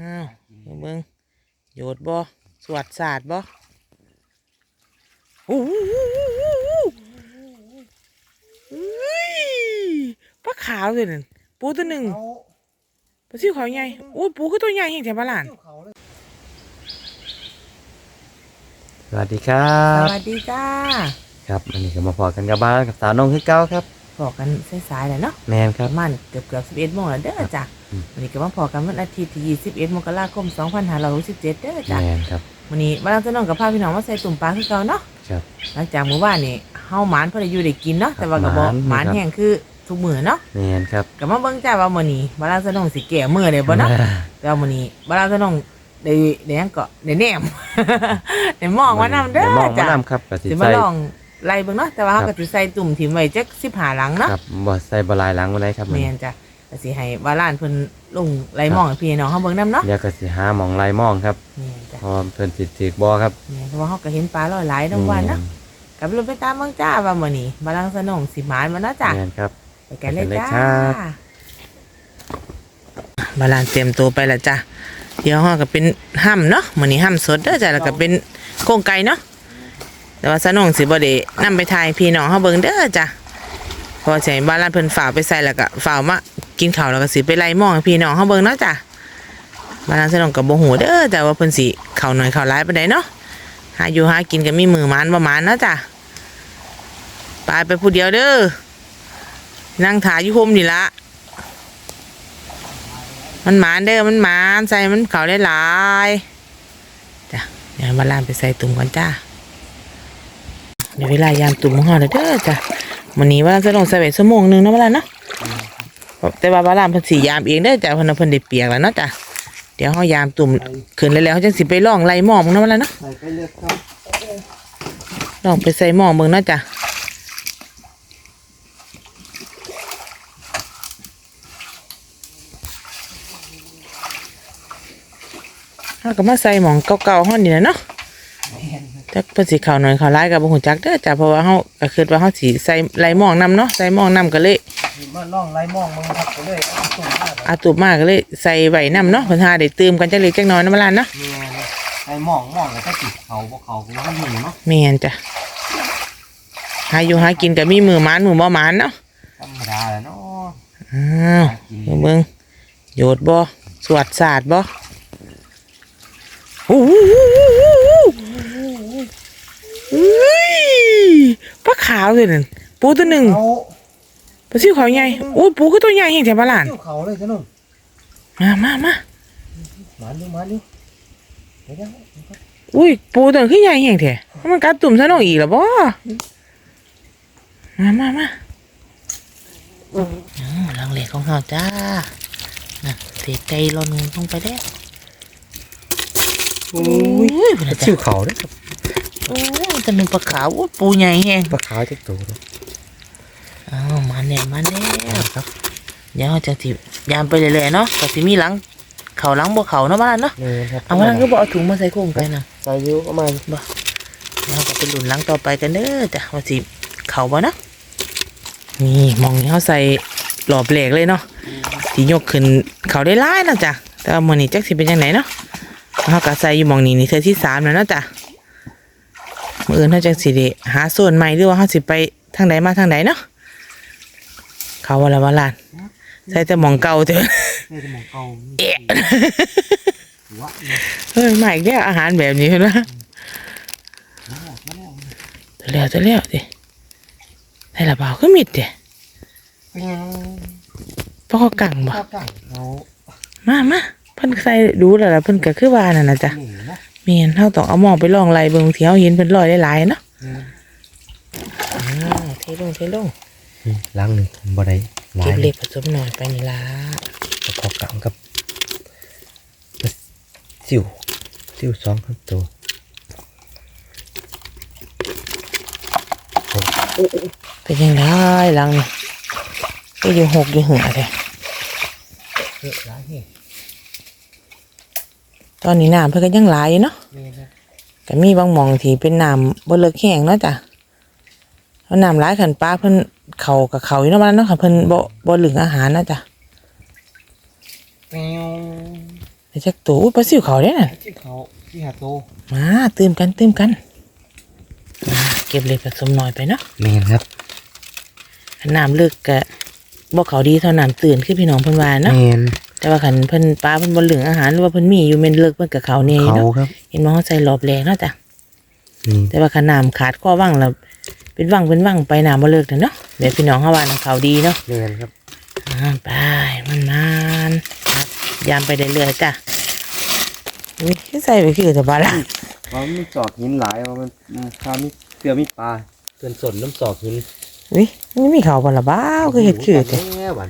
อ้าวเบิ่งโยดบ่สวัดศาสตร์บ่โอ้โหเฮ้ยปลาขาวเลยนั่นปูตัวหนึ่งเขาปลาซิวเขาใหญ่โอ้ยปูก็ตัวใหญ่เห็นแถวบ้านหลานเที่ยวเขาเลยสวัสดีครัสบ วัสดีจ้าครับวันนี้ก็มาพอกันกับบ้านกับสาวน้องคือเก้าครับ บอกกันสายๆแหละเนาะแมนคปรับ ระมาณเกือบเกือบสิบเอ็ดโมงแล้วเด้อจ้ะอืม วันนี้ก็มาพอกันวันอาทิตย์ที่ยี่สิบเอ็ดมกราคมสองพันห้าร้อยหกสิบเจ็ดเด้อจ้ะแมนครับวันนี้บ้านจะน้องกับพาพี่น้องมาใส่ตุ่มปลาคือเก่าเนาะครับหลังจากมื้อวานนี่เฮาหมานเพิ่นได้อยู่ได้กินเนาะแต่ว่าก็บ่หมานหมานครับแห้งคือทุกมื้อเนาะแมนครับก็มาเบิ่งจ้าว่ามื้อนี้บ้านจะน้องสิแก้มื้อได้บ่เนาะแต่ว่ามื้อนี้บ้านจะน้องได้ได้หยังก็ได้แหนมได้มองว่านำเด้ดี๋ยวมอองมาจ้ะนำครับกับสิสิมาใส่ลองไล่เบิ่งเนาะแต่ว่าเฮาครัก็บสิใส่ตุ่มถิ่มไว้จัก15หลังเนาะครับบ่ใส่บหลายหลังวันไหนครับแม่นจ้ะ ก็สิให้บ้านหลานเพิ่นลงไล่มองให้พี่น้องเฮาเบิ่งนํเนาะเดี๋ยวก็สิหาหมองลายมองครับแม่นจ้ะเพอเพิ่นสิถือบ่ครับแม่นเพราะว่าเฮาก็เห็นปลาลอยหลายทั้งวันเนาะก็ไปลงไปตามเบิ่งจ้าว่ามื้อนี้บ้านหลานสนองสิหมานบ่เนาะจ้ะ แมนครับ ไปกันเลยไปกันเลยจ้าครับ บาลานเตรียมตัวไปแล้วจ้ะ เดี๋ยวห่อก็เป็นห้ำเนาะมื้อนี้ห้ำสดเด้อจ้ะแล้วก็เป็นโครงไก่เนาะ แต่ว่าสนองสิบ่ได้นำไปทายพี่น้องเฮาเบิ่งเด้อจ้ะเพอใช้บาลานเพิ่นฝาไปใส่แล้วก็ฝามากินข้าวแล้วก็สิไปไล่หมองให้พี่น้องเฮาเบิ่งเนาะจ้ะบาลานสนองก็บ่ฮู้เด้อจ้ะว่าเพิ่นสิเข้าหน่อยเข้าหลายปานใดเนาะหาอยู่หากินก็มีมือมานบ่หมานเนาะจ้ะไปไปผู้เดียวเด้อนั่งถ่ายอยู่โฮมนี่ละมันหมานเด้อมันหมานใส่มันเขาได้หลายจ้ะเดี๋ยวมาลามไปใส่ตุ่มก่อนจ้าเดี๋ยวเวลายามตุ่มของเราเด้อจ้ะ วันนี้ว่าจะลงใส่ไว้ชั่วโมงหนึงเนาะมาลานเนาะแต่ว่าบาลามเพิ่นสียามเองเด้อจ้ะเพิ่นเอาเพิ่นได้เปียกแล้วเนาะจ้ะเดี๋ยวเฮายามตุ่มขึ้นแล้วแล้วเขาจังสิไปล่องไล่หม้อมึงเนาะมาลานเนาะใส่ไปเลยครับลองไปใส่หม้อมึงเนาะจ้ะเราก็มาใส่หมองเก่าๆห้องนี่แหละเนาะ จักเพิ่นสิเข้าหน่อยเข้าหลายก็บ่ฮู้จักเด้อจ้ะเพราะว่าเฮาก็คิดว่าเฮาสิใส่ไหลหมองนํเนาะใส่หมองนํก็เลยมาล่องไล่มองมึงครับก็เลยเอาตุ่มมาอาตุบมาก็เลยใส่ไว้นํเนาะเพิ่นหาได้ตื่มกันจักเล็กจักน้อยเนาะมาลานเนาะแม่นไล่มองมองแล้วก็ติดเขาพวกเขาก็ว่าอยู่เนาะแม่นจ้ะหาอยู่หากินก็มีมือหมานมือบ่หมานเนาะธรรมดาแหละเนาะอ้าวหากินเบิ่งโยดบ่สวัสดศาสตร์บ่โอ้ โหเฮ้ยปลาขาวเลยนั่นปูตัวหนึ่งเขาปลาซิวเขาใหญ่โอ้ยปูก็ตัวใหญ่เห็นแถวบ้านหลานเที่ยวเขาเลยจ้ะนุ่มมามามามาดูมาดูเดี๋ยวเดี๋ยวอุ้ยปูตัวขึ้นใหญ่เห็นแถวมันกัดตุ่มซะน้องอีกแล้วบ่มามามาอืมลังเลของเราจ้าน่ะเศษไก่หล่นลงไปได้วโอ้ยพุ่นน่ะจ้ะชื่อเขาเด้อครับ โอ้ยตัวหนึ่งปลาขาวโอ้ยปูใหญ่แฮงปลาขาวจักตัวเด้ออ้าวมาแน่มาแน่ครับเดี๋ยวเราจะสิยามไปเรื่อยๆเนาะก็สิมีหลังเขาหลังบ่เขาเนาะบ้านเนาะแม่นครับเอามาหลังก็บ่เอาถุงมาใส่โค้งไปนะใส่อยู่ประมาณเราก็ไปหลุนหลังต่อไปกันเด้อจ้ะว่าสิเขาบ่เนาะนี่มองเขาใส่หลอบเหล็กเลยเนาะที่ยกขึ้นเขาได้หลายแล้วจ้ะแต่ว่ามื้อนี้จักสิเป็นจังไดเนาะเขาก็ใส่อยู่หมองนี้นี่เธอที่สามแล้วเนาะจ้ะ มื้ออื่นเขาจังสิได้หาส่วนใหม่หรือว่าเขาสิไปทางใดมาทางใดเนาะเขาว่าละว่าลานใส่แต่หมองเก่าเถอะนี่จะหมองเก่าเอ๊ะหัวเฮ้ยมาอีกแล้วอาหารแบบนี้เห็นไหมตัวแล้วตัวแล้วดิได้ละเปล่าก็มิดเด้เป็นยังเพราะเขากังบ่ข้าวกั่งเขามามาเพิ่นใส่ดูแล้วล่ะเพิ่นก็คือว่านั่นน่ะจ้ะหนีเนาะแม่นเฮาต้องเอาหมองไปลองไล่เบิ่งที่เฮาเห็นเพิ่นลอยหลายๆเนาะแม่นอ่าเทลงเทลงล้างหนึ่งบ่ได้หลาเก็ยบเล็กผสมหน่อยไปนี่ล่ะประกอบกับกับสิวสิวสองครับตัวเป็นยังไงหลังนี่ก็อยู่หกอยู่หัวแท้เยอะหลายนี่ ตอนนี้น้ำเพิ่นก็ยังหลายอยู่เนาะแม่นครับก็มีบางหมองที่เป็นน้ำบ่เลิกแห้งเนาะจ้ะเอาน้ำร้ายขันปลาเพิ่นเขากับเขาอยู่เนาะมันเนาะค่ะเพิ่นบ่บ่เหลืองอาหารนะจ้ะแมวไปจักตัวอุ้ยปลาซิวเขาเด้น่ะที่เขาที่หาโตมาตื่มกันตื่มกันมาเก็บเล็กผสมน้อยไปเนาะแม่นครับคันน้ำลึกกะบ่เขาดีเท่าน้ำตื่นคือพี่น้องเพิ่นว่าเนาะ แม่น แต่ว่าคันเพิ่นปลาเพิ่นบ่เหลืองอาหารหรือว่าเพิ่นมีอยู่แม่นเลิกเพิ่นกับเขาเนี่ยเขาเนาะครับเห็นบ่เขาใส่รอบแรกเนาะจ้ะนี่แต่ว่าคันน้ำขาดข้อว่างแล้วเป็นว่างเป็นว่างไปน้ำบ่เลิกเด้อเนาะแบบพี่น้องเฮาว่าน้ำเขาดีเนาะแม่นครับอ่าไปมันมันครับยามไปเรื่อยๆจ้ะอุ้ยคือใส่ไปคือจะบาละว่ามันจอกหินหลายว่ามันมันคามีเกลือมีปลาเตือนสนน้ำจอกหินอุ้ยมันมีเขาบ่ละบ้าวคือเฮ็ดคือแท้แม่หวา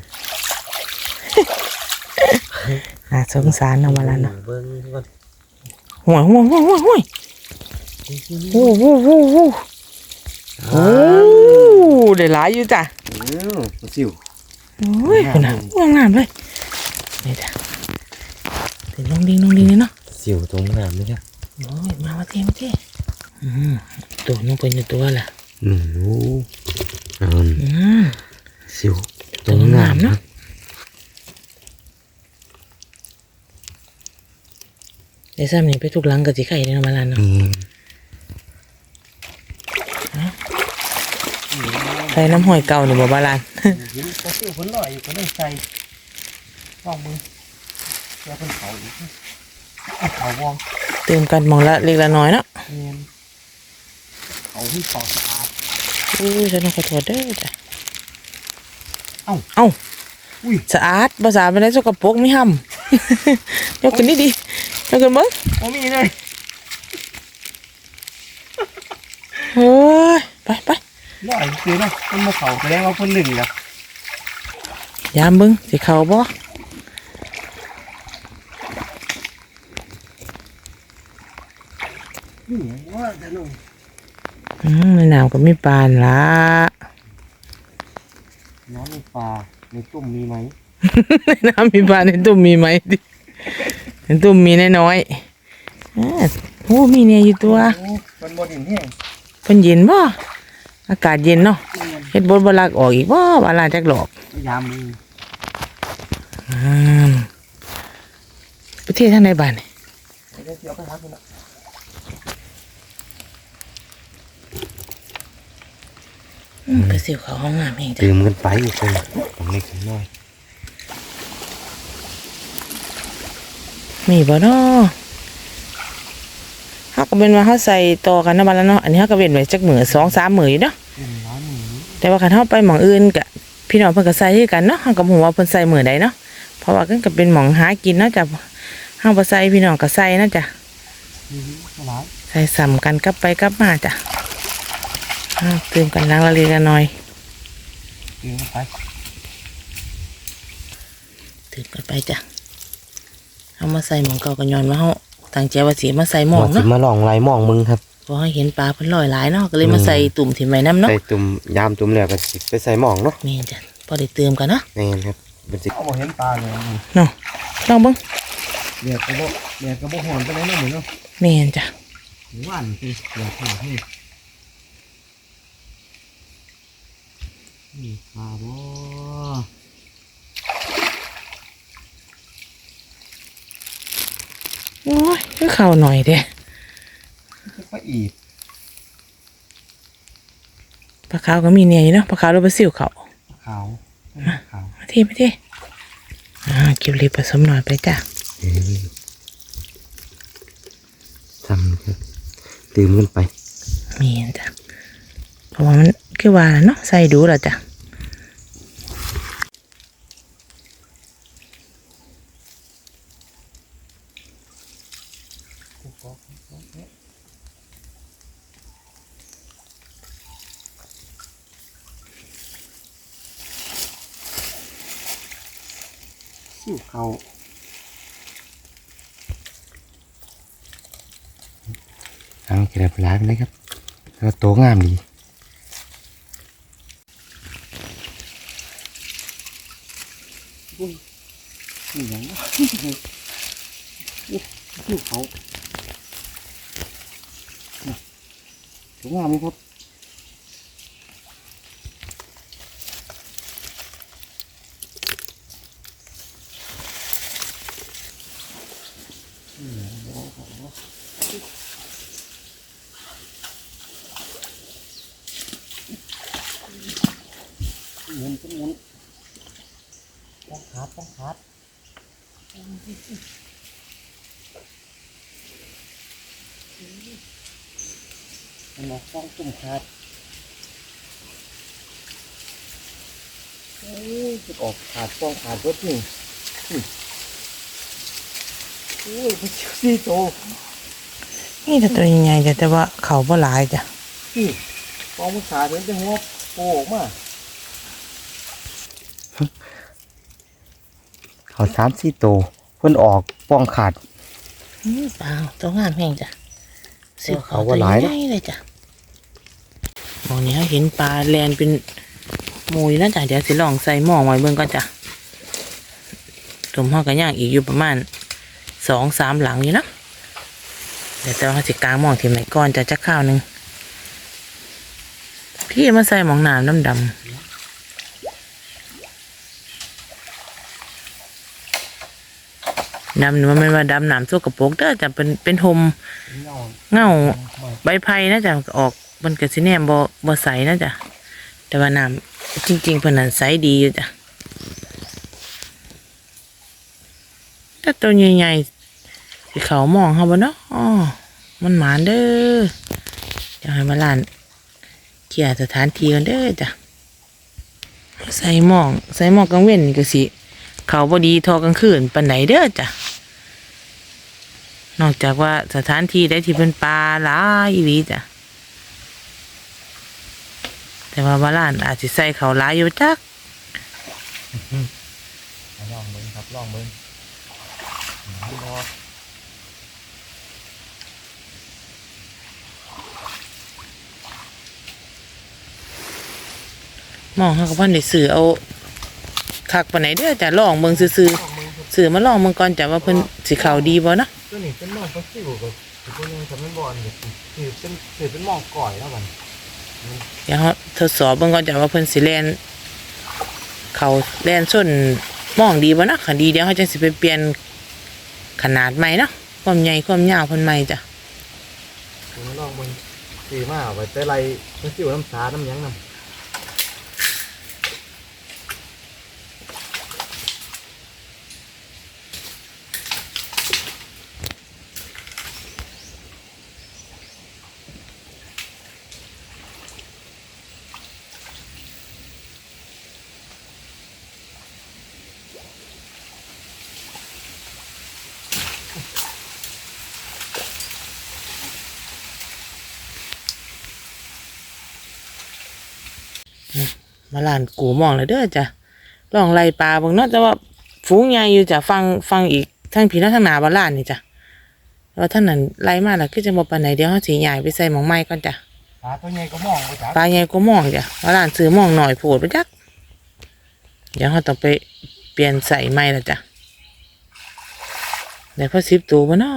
น่าสงสารเนาะมาและเนาะเบิ่งก่อนห่วยห่วยห่วยห่วยห่วยโอ้โหโอ้โหโอ้โหโอ้ได้หลายอยู่จ้ะเอ้าปลาซิวโอ้ยคุณน่ะว่างงามเลยนี่จ้ะถึงลงดิงลงดิงเลยเนาะซิวตรงน้ำนี่ครับโอ้ยมามาเทมาเทอืมตัวน้องเป็นตัวล่ะหนูอืมซิวตัวงามเนาะ ดี๋ยวซ้ำนี่ไปทุกหลังกับจีไข่ได้เนาะมาลานเนาะนี่ใส่น้ำหอยเก่าหรือบ่บาลานหินปลาซิวผลลอยอยู่ก็ได้ใส่ลองมือแล้วเป็นเขาอีกเอาเขาวองเติมกันมองละเล็กละน้อยเนาะเนียนเขาที่ปอดสะอาดอุ้ยฉันต้องขอโทษเด้อจ้ะเอ้าเอ้าอุ้ยสะอาดภาษาเป็นไรสกปรกไม่ห้ำยกขึ้นนี่ดี ยกขึ้นเบิ้งโอ้มีเลยเฮ้ยไปไปลอยคือเนาะมันมาเขาแสดงว่าคนหนึ่งละยามเบิ้งสิเขาบ่นี่ว่าจะลงอืมในน้ำก็มีปลานละน้ำมีปลาในตุ่มมีไหมในน้ำมีปลาในตุ่มมีไหมดิใน ตุ่มมีน้อยๆอ่าโอ้มีเนี่ยอยู่ตัวโอ้มันบดหินแห้งเพิ่นเย็นบ่อากาศเย็นเนาะเฮ็ดบดบ่ลักออกอีกบ่บาลาจักหลอกพยายามมีอืมประเทศทางใดบ้านนี่เดี๋ยวเดี๋ยวไปหาคุณละอืมไปสิวเขาห้องน้ำเองจ้ะตื่มกันไปอีกคนผมเล็กผมน้อย มีบ่เนาะเฮาก็เป็นว่าเฮาใส่ต่อกันเนาะบัดละเนาะอันนี้เฮาก็เว้นไว้จักมื้อ2 3มื้ออยู่เนาะเป็นร้านหมูแต่ว่าคันเฮาไปหม่องอื่นก็พี่น้องเพิ่นก็ใส่คือกันเนาะเฮาก็บ่ฮู้ว่าเพิ่นใส่มื้อใดเนาะเพราะว่ากันก็เป็นหม่องหากินเนาะจ้ะเฮาบ่ใส่พี่น้องก็ใส่นะจ้ะมีร้านใส่ซ้ำกันกลับไปกลับมาจ้ะอ้าวเติมกันล้างละเลียกันหน่อยเดินไปเติมกันไปจ้ะ เอามาใส่หมองเก่ากันย้อนว่าเฮาตั้งใจว่าสิมาใส่หมองสิเนาะมาลองลายหมองมึงครับเพราะเห็นปลาเพิ่นลอยหลายเนาะก็เลยมาใส่ตุ่มถิ่มไว้น้ำเนาะใส่ตุ่มยามตุ่มแล้วก็สิไปใส่หมองเนาะแม่นจ้ะพอได้เติมกันเนาะแม่นครับเป็นสิเอาบ่เห็นปลาเลยเนาะลองเบิ่งเดี๋ยวกระโบเดี๋ยวกระโบหอนไปไหนเนาะเหมือนเนาะแม่นจ้ะหมู่บ้านคือเดี๋ยวหาให้นี่ปลาบ่ โอ้ยคือเข้าหน่อยเด้จะไปอีกปลาขาวก็มีเนี่ยอยู่เนาะปลาขาวหรือปลาซิวเขาขาวขาวมาเทมาเทอ่าเก็บรีบผสมหน่อยไปจ้ะเออทำครับตื่มกันไปแม่นจ้ะเพราะว่ามันคือว่าล่ะเนาะใส่ดูแล้วจ้ะ สิวเขาทางกระดาษร้ายไปเลยครับแล้วโตงามดีนี่หยังวะโอ้สิวเขา สวยงามไหมครับหมุนหมุนป้องขาดป้องขาดมั นมาป้องตุ่มขาดโอ้ยจะออกขาดป้องขาดรถหนึ่งโอ้ยมันสี่โตนี่แต่ตัวใหญ่ๆจ้ะแต่ว่าเขาบ่หลายจ้ะพี่ป้องมันขาดเห็นจะหัวโผล่ออกมาเขาสามสี่โตวเพิ่นออกป้องขาดอืมเปล่าตัวงามแห้งจ้ะเสียวเขาเขาก็หลายตัวนะใหญ่เลยจ้ะห มองนี้เขาเห็นปลาแลนเป็นมูยแล้วจ้ะเดี๋ยวสิลองใส่หม้อไว้เบิ่งก่อนจ้ะตุ่มห่อกันย่างอีกอยู่ประมาณสองสามหลังอยู่นะเดี๋ยวแต่ว่าเขาสิกลางหม้อทีไหนก่อนจะจะข้าวหนึ่งพี่มาใส่หมองน้ำน้ำดำดำนี่มันไม่นว่าดำน้ำสกระโปรกเด้อจะเป็นเป็นหมเงาเงาไม่ใบไผ่นะจะออก มันก็สิแนมบ่บ่ใสนะจ๊ะแต่ว่าน้ำจริงๆเพิ่นน่ะใสดีอยู่จ้ะถ้าตัวใหญ่ๆสิเขามองเฮาบ่เนาะอ๋อมันหมานเด้อเดี๋ยวให้มาลานเคลียสถานที่กันเด้อจ้ะใส่หมองใส่หมองกลางเว้นนี่ก็สิเขาบ่ดีทอกลางคืนปานไหนเด้อจ้ะนอกจากว่าสถานที่ได้ที่เป็นปลาหลายอีหลีจ้ะ แต่ว่าบาลานอาจจะใส่เขาวหลายอยู่จักลองเบิ้งครับลองเบิ้งรอมองเขาก็พันได้ซื้อเอาคักปานไหนเด้อจ้ะลองเบิ่งซื่อลองเบิ้งครับๆซื้อมาลองเบิ่งก่อนจ้ะว่าเพิ่นสิเขาดีบ่เนาะตัวนี้เป็นหมองฟักซิวกับตัวนี้ทำเป็นบอลกับถือเป็นถือเป็นหมองก่อยแล้วมันเดี๋ยวเรา ทดสอบเบิ่งก่อนจ้ะว่าเพิ่นสิแล่นเขาแล่นส้นมองดีบ่เนาะคันดีเดี๋ยวเขาจะสิไปเปลี่ยนขนาดใหม่เนาะความใหญ่ความยาวเพิ่นใหม่จ้ะตันลองเบิ้งสีมาเอาไว้แต่ไรมันสิวน้ำสาน้ำหยังน้ำ มาลานกูมองเลยเด้อจ้ะลองไล่ปลาเบิ่งเนาะแต่ว่าฝูงใหญ่อยู่จ้ะฟังฟังอีกทั้งผีและทั้งหนาบาลานนี่จ้ะแต่ว่าท่านนั้นไล่มาแล้วคือจะบ่ปานไหนเดี๋ยวเฮาสิย้ายไปใส่หมองไม้ก่อนจ้ะปลาตัวใหญ่ก็มองไปจ้าปลาใหญ่ก็มองจ้ะบาลานซื้อมองหน่อยโพดไปจักเดี๋ยวเฮาต้องไปเปลี่ยนใส่ไม้แล้วจ้ะเดี๋ยวพอ10ตัวบ่เนาะ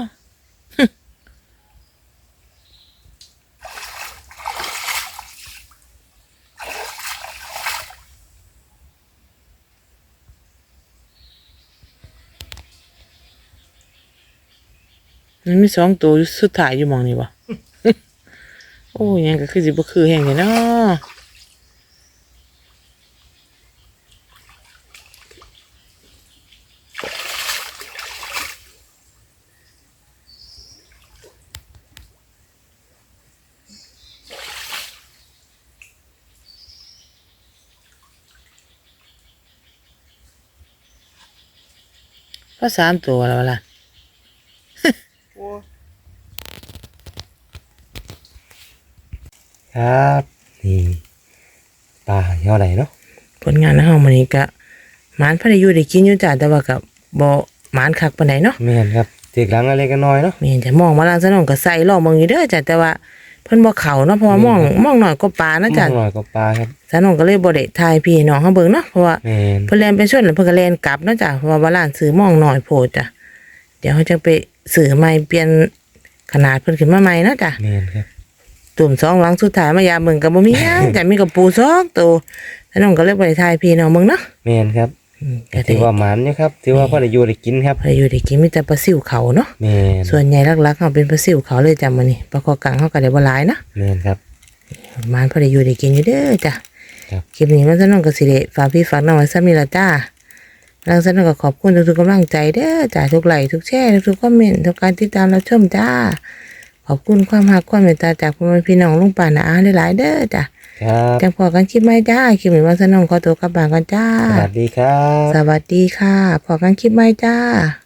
มันมีสองตัวยุสุดท้ายอยู่มองนี่บ่โอ้ยังก็คือสิบ่คือแห่งเลยเนาะก็สามตัวแล้วล่ะ โอ้ ครับนี่ปลาเท่าไหร่เนาะผลงานในห้องมันนี้ก็หมานพอได้อยู่ได้กินอยู่จ้ะแต่ว่าก็บ่หมานคักปานใดเนาะแม่นครับเด็กหลังอะไรกันน้อยเนาะแม่นจะมองมาลางสนองก็ใส่ลองเบิ่งอยู่เด้อจ้ะแต่ว่าเพิ่นบ่เข้าเนาะเพราะว่ามองมองน้อยกว่าปลานะจ้ะหน่อยก็ปลาครับสนองก็เลยบ่ได้ถ่ายพี่น้องเฮาเบิ่งเนาะเพราะว่าแม่นเพิ่นแล่นไปชนแล้วเพิ่นก็แล่นกลับเนาะจ้ะเพราะว่าบาลานซื้อมองน้อยโพดจ้ะเดี๋ยวเฮาจะไปซื้อใหม่เปลี่ยนขนาดเพิ่นขึ้นมาใหม่เนาะจ้ะแม่นครับ ตุ่มสองหลังสุดท้ายมายามเบิ่งก็บ่มีหยังจ้ะมีกับปูสองตัวสนองก็เลยบ่ได้ถ่ายพี่น้องเบิ่งเนาะแม่นครับอืมก็ได้ถือว่าหมันเนี่ยครับถือว่าพ่อได้อยู่ได้กินครับพออยู่ได้กินมีแต่ปลาซิวเขาเนาะแม่นส่วนใหญ่หลักๆเขาเป็นปลาซิวเขาเลยจ้ะมื้อนี้ปลาคอกังเขาก็ได้บ่หลายนะ แม่นครับมานพอได้อยู่ได้กินอยู่เด้อจ้ะครับ คลิปนี้มันสนุกกับสิเดฝากพี่ฝากน้องไว้ซ้ำนี่ละจ้าลังสนุกก็ขอบคุณทุกๆกำลังใจเด้อจ้าทุกไลค์ทุกแชร์ทุกๆคอมเมนต์ทุกการติดตามรับชมจ้า ขอบคุณความหักความเมตตาจากพ่อแม่พี่น้องลุงป่านาอาหลายๆเด้อจ้าครับจังพอกันคลิปไหมจ้าคลิปนี้มันสนุกขอตัวกลับบ้านกันจ้า สวัสดีครับ สวัสดีค่ะพอกันคลิปไหมจ้า